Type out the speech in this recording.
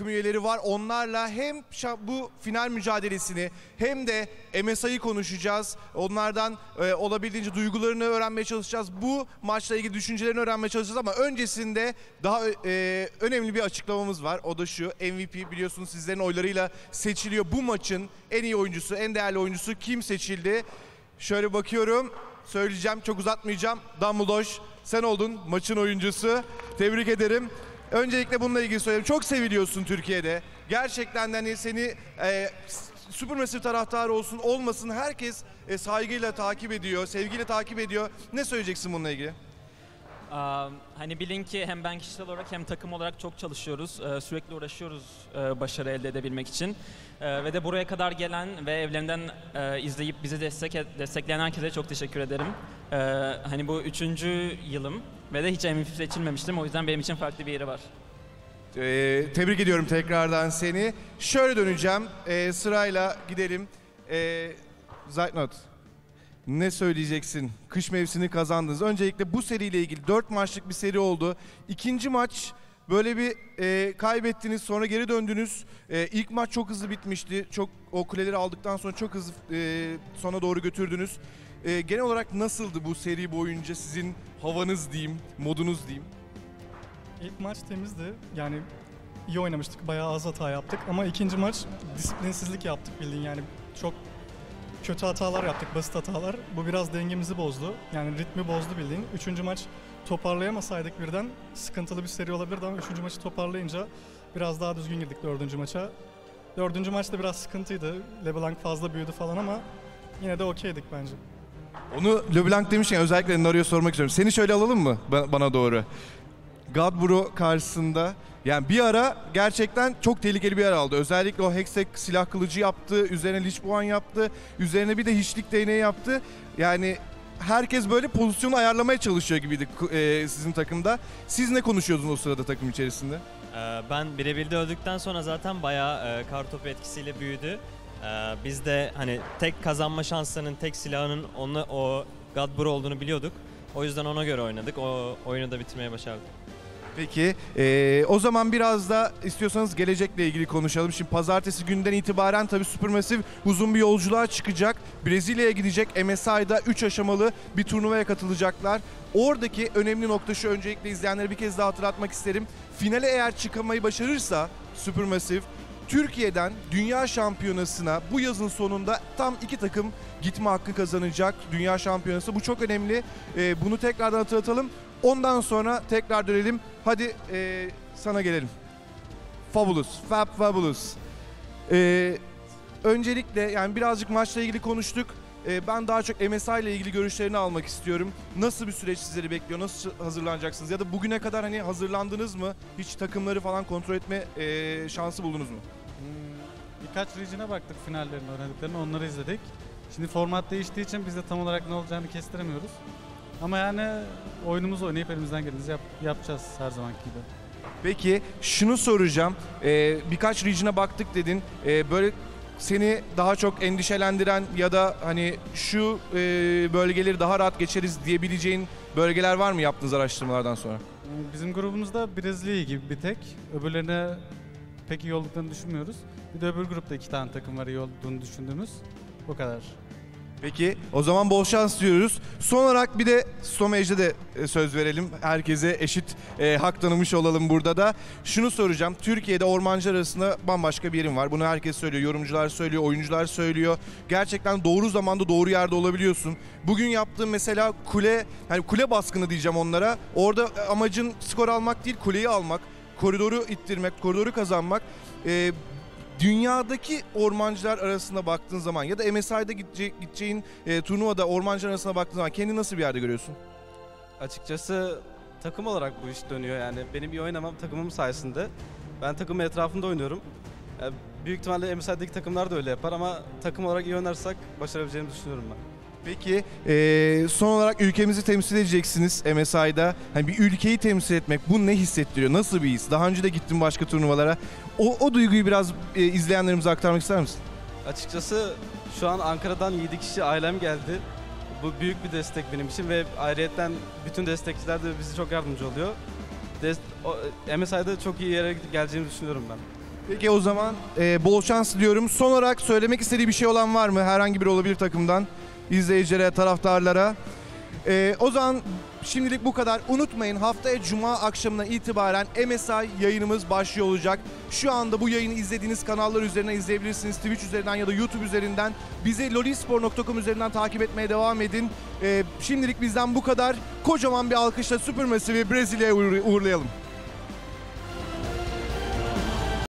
takım üyeleri var. Onlarla hem bu final mücadelesini hem de MSI'yi konuşacağız. Onlardan e, olabildiğince duygularını öğrenmeye çalışacağız. Bu maçla ilgili düşüncelerini öğrenmeye çalışacağız ama öncesinde daha e, önemli bir açıklamamız var. O da şu MVP biliyorsunuz sizlerin oylarıyla seçiliyor. Bu maçın en iyi oyuncusu, en değerli oyuncusu kim seçildi? Şöyle bakıyorum. Söyleyeceğim, çok uzatmayacağım. Dumbledore sen oldun maçın oyuncusu. Tebrik ederim. Öncelikle bununla ilgili söyleyeyim. Çok seviliyorsun Türkiye'de. Gerçekten hani seni e, Supermassive taraftarı olsun olmasın herkes e, saygıyla takip ediyor, sevgiyle takip ediyor. Ne söyleyeceksin bununla ilgili? Aa, hani bilin ki hem ben kişisel olarak hem takım olarak çok çalışıyoruz. Ee, sürekli uğraşıyoruz e, başarı elde edebilmek için. Ee, ve de buraya kadar gelen ve evlerinden e, izleyip bizi destek destekleyen herkese çok teşekkür ederim. Ee, hani bu üçüncü yılım ve de hiç MVP seçilmemiştim. O yüzden benim için farklı bir yeri var. Ee, tebrik ediyorum tekrardan seni. Şöyle döneceğim. Ee, sırayla gidelim. Ee, Zeitnot. Ne söyleyeceksin? Kış mevsimini kazandınız. Öncelikle bu seriyle ilgili 4 maçlık bir seri oldu. İkinci maç böyle bir e, kaybettiniz sonra geri döndünüz. E, ilk maç çok hızlı bitmişti. Çok o kuleleri aldıktan sonra çok hızlı e, sona doğru götürdünüz. E, genel olarak nasıldı bu seri boyunca sizin havanız diyeyim, modunuz diyeyim? İlk maç temizdi. Yani iyi oynamıştık. Bayağı az hata yaptık. Ama ikinci maç disiplinsizlik yaptık bildiğin yani. Çok kötü hatalar yaptık, basit hatalar. Bu biraz dengemizi bozdu. Yani ritmi bozdu bildiğin. Üçüncü maç toparlayamasaydık birden sıkıntılı bir seri olabilirdi ama üçüncü maçı toparlayınca biraz daha düzgün girdik dördüncü maça. Dördüncü maçta biraz sıkıntıydı. LeBlanc fazla büyüdü falan ama yine de okeydik bence. Onu LeBlanc demişken özellikle Nario'ya sormak istiyorum. Seni şöyle alalım mı ba- bana doğru? Godbro karşısında yani bir ara gerçekten çok tehlikeli bir yer aldı. Özellikle o Hextech silah kılıcı yaptı, üzerine Lich Puan yaptı, üzerine bir de hiçlik değneği yaptı. Yani herkes böyle pozisyonu ayarlamaya çalışıyor gibiydi e, sizin takımda. Siz ne konuşuyordunuz o sırada takım içerisinde? Ee, Ben birebirde öldükten sonra zaten bayağı e, kartopu etkisiyle büyüdü. Ee, Biz de hani tek kazanma şanslarının, tek silahının onu, o Godbro olduğunu biliyorduk. O yüzden ona göre oynadık. O oyunu da bitirmeye başardık. Peki e, o zaman biraz da istiyorsanız gelecekle ilgili konuşalım. Şimdi pazartesi günden itibaren tabii Supermassive uzun bir yolculuğa çıkacak. Brezilya'ya gidecek. MSI'da 3 aşamalı bir turnuvaya katılacaklar. Oradaki önemli nokta şu öncelikle izleyenlere bir kez daha hatırlatmak isterim. Finale eğer çıkamayı başarırsa Supermassive Türkiye'den Dünya Şampiyonası'na bu yazın sonunda tam iki takım gitme hakkı kazanacak Dünya Şampiyonası. Bu çok önemli. E, bunu tekrardan hatırlatalım. Ondan sonra tekrar dönelim. Hadi e, sana gelelim. Fabulous, Fab Fabulous. E, öncelikle yani birazcık maçla ilgili konuştuk. E, ben daha çok MSI ile ilgili görüşlerini almak istiyorum. Nasıl bir süreç sizleri bekliyor? Nasıl hazırlanacaksınız? Ya da bugüne kadar hani hazırlandınız mı? Hiç takımları falan kontrol etme e, şansı buldunuz mu? Birkaç region'a baktık finallerini oynadıklarını onları izledik. Şimdi format değiştiği için biz de tam olarak ne olacağını kestiremiyoruz. Ama yani oyunumuzu oynayıp elimizden geldiğince yap- yapacağız her zamanki gibi. Peki şunu soracağım. Ee, birkaç region'a baktık dedin. Ee, böyle seni daha çok endişelendiren ya da hani şu e, bölgeleri daha rahat geçeriz diyebileceğin bölgeler var mı yaptığınız araştırmalardan sonra? Hmm, Bizim grubumuzda Brezilya gibi bir tek. Öbürlerine pek iyi olduklarını düşünmüyoruz. Bir de öbür grupta iki tane takım var iyi olduğunu düşündüğümüz. O kadar. Peki o zaman bol şans diyoruz. Son olarak bir de Stomage'de de e, söz verelim. Herkese eşit e, hak tanımış olalım burada da. Şunu soracağım. Türkiye'de ormancılar arasında bambaşka bir yerim var. Bunu herkes söylüyor. Yorumcular söylüyor, oyuncular söylüyor. Gerçekten doğru zamanda doğru yerde olabiliyorsun. Bugün yaptığın mesela kule, hani kule baskını diyeceğim onlara. Orada amacın skor almak değil, kuleyi almak. Koridoru ittirmek, koridoru kazanmak. E, dünyadaki ormancılar arasında baktığın zaman ya da MSI'da gidece- gideceğin e, turnuvada ormancılar arasında baktığın zaman kendini nasıl bir yerde görüyorsun? Açıkçası takım olarak bu iş dönüyor yani. Benim iyi oynamam takımım sayesinde. Ben takımın etrafında oynuyorum. Yani büyük ihtimalle MSI'deki takımlar da öyle yapar ama takım olarak iyi oynarsak başarabileceğimizi düşünüyorum ben. Peki e, son olarak ülkemizi temsil edeceksiniz MSI'da. Hani bir ülkeyi temsil etmek bu ne hissettiriyor? Nasıl bir his? Daha önce de gittim başka turnuvalara. O, o duyguyu biraz e, izleyenlerimize aktarmak ister misin? Açıkçası şu an Ankara'dan 7 kişi ailem geldi. Bu büyük bir destek benim için ve ayrıyetten bütün destekçiler de bize çok yardımcı oluyor. Des- o- MSI'da çok iyi yere geleceğimi düşünüyorum ben. Peki o zaman e, bol şans diliyorum. Son olarak söylemek istediği bir şey olan var mı? Herhangi biri olabilir takımdan. İzleyicilere, taraftarlara. E, o zaman şimdilik bu kadar. Unutmayın haftaya Cuma akşamına itibaren MSI yayınımız başlıyor olacak. Şu anda bu yayını izlediğiniz kanallar üzerinden izleyebilirsiniz. Twitch üzerinden ya da YouTube üzerinden. Bizi lolispor.com üzerinden takip etmeye devam edin. E, şimdilik bizden bu kadar. Kocaman bir alkışla Supermassive'i Brezilya'ya uğur- uğurlayalım.